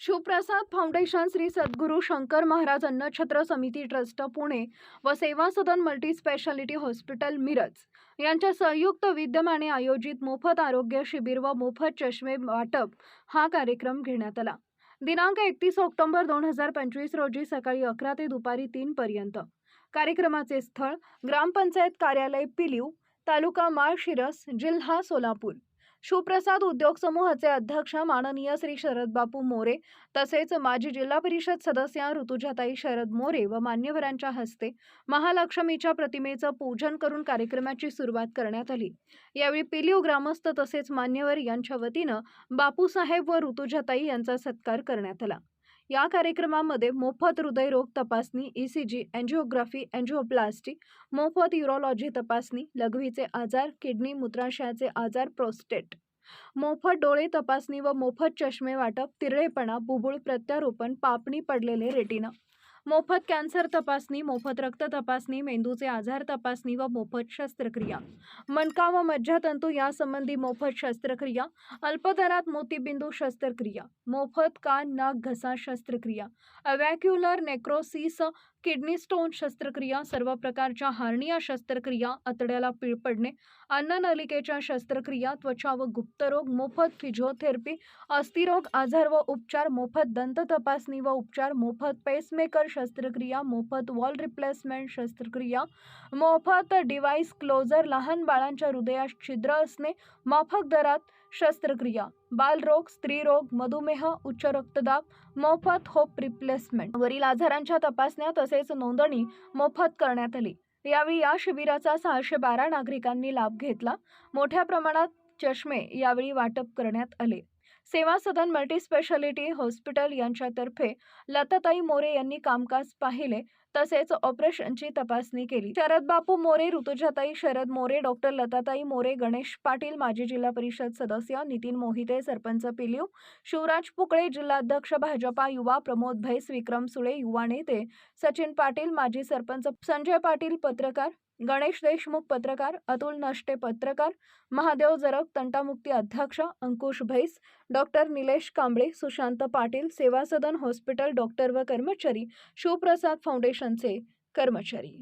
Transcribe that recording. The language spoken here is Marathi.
शिवप्रसाद फाउंडेशन श्री सद्गुरू शंकर महाराज अन्नछत्र समिती ट्रस्ट पुणे व Seva Sadan multi speciality hospital Miraj. यांच्या संयुक्त विद्यमाने आयोजित मोफत आरोग्य शिबिर व मोफत चष्मे वाटप हा कार्यक्रम घेण्यात आला. दिनांक एकतीस ऑक्टोबर दोन हजार पंचवीस रोजी सकाळी अकरा ते दुपारी तीन पर्यंत. कार्यक्रमाचे स्थळ ग्रामपंचायत कार्यालय पिलीव तालुका माळशिरस जिल्हा सोलापूर. शिवप्रसाद उद्योग समूहाचे अध्यक्ष माननीय श्री शरद बापू मोरे तसेच माजी जिल्हा परिषद सदस्य ऋतुजाताई शरद मोरे व मान्यवरांच्या हस्ते महालक्ष्मीच्या प्रतिमेचं पूजन करून कार्यक्रमाची सुरुवात करण्यात आली. यावेळी पिलिओ ग्रामस्थ तसेच मान्यवर यांच्या वतीनं बापूसाहेब व ऋतुजाताई यांचा सत्कार करण्यात आला. या कार्यक्रमामध्ये मोफत हृदयरोग तपासणी E ईसीजी अँजिओग्राफी अँजिओप्लास्टी मोफत युरोलॉजी तपासणी लघवीचे आजार किडनी मूत्राशयाचे आजार प्रोस्टेट मोफत डोळे तपासणी व मोफत चष्मे वाटप तिरळेपणा बुबुळ प्रत्यारोपण पापणी पडलेले रेटिना मोफत कॅन्सर तपासणी मोफत रक्त तपासणी मेंदूचे आजार तपासणी व मोफत शस्त्रक्रिया. मणका व मज्जातंतू यासंबंधी मोफत शस्त्रक्रिया अल्पदरात मोतीबिंदू शस्त्रक्रिया मोफत कान नाक घसा शस्त्रक्रिया अवॅक्युलर नेक्रोसिस किडनी स्टोन शस्त्रक्रिया सर्व प्रकारच्या हार्निया शस्त्रक्रिया आतड्याला पीळ पडणे अन्ननलिकेच्या शस्त्रक्रिया त्वचा व गुप्तरोग मोफत फिजिओथेरपी अस्थिरोग आजार व उपचार मोफत दंत तपासणी व उपचार मोफत पेसमेकर शस्त्रक्रिया मोफत वॉल रिप्लेसमेंट शस्त्रक्रिया मोफत डिव्हाइस क्लोजर लहान बाळांच्या हृदयात छिद्र असणे माफक दरात शस्त्रक्रिया बालरोग स्त्रीरोग मधुमेह उच्च रक्तदाब मोफत होप रिप्लेसमेंट. वरील आजारांच्या तपासण्या तसेच नोंदणी मोफत करण्यात आली. यावेळी या शिबिराचा सहाशे बारा नागरिकांनी लाभ घेतला. मोठ्या प्रमाणात चष्मे यावेळी वाटप करण्यात आले. सेवा सदन मल्टी स्पेशालिटी हॉस्पिटल यांच्यातर्फे लताताई मोरे यांनी कामकाज पाहिले. तसेच ऑपरेशनची तपासणी केली. शरद बापू मोरे ऋतुजाताई शरद मोरे डॉक्टर लताताई मोरे गणेश पाटील माजी जिल्हा परिषद सदस्य नितीन मोहिते सरपंच पिल्यू शिवराज पुकळे जिल्हाध्यक्ष भाजपा युवा प्रमोद भैस विक्रम सुळे युवा नेते सचिन पाटील माजी सरपंच संजय पाटील पत्रकार गणेश देशमुख पत्रकार अतुल नष्टे पत्रकार महादेव जरग तंटामुक्ती अध्यक्ष Ankush Bhais doctor Nilesh Kamble Sushant Patil Seva Sadan hospital doctor व कर्मचारी शिवप्रसाद फाउंडेशनचे कर्मचारी.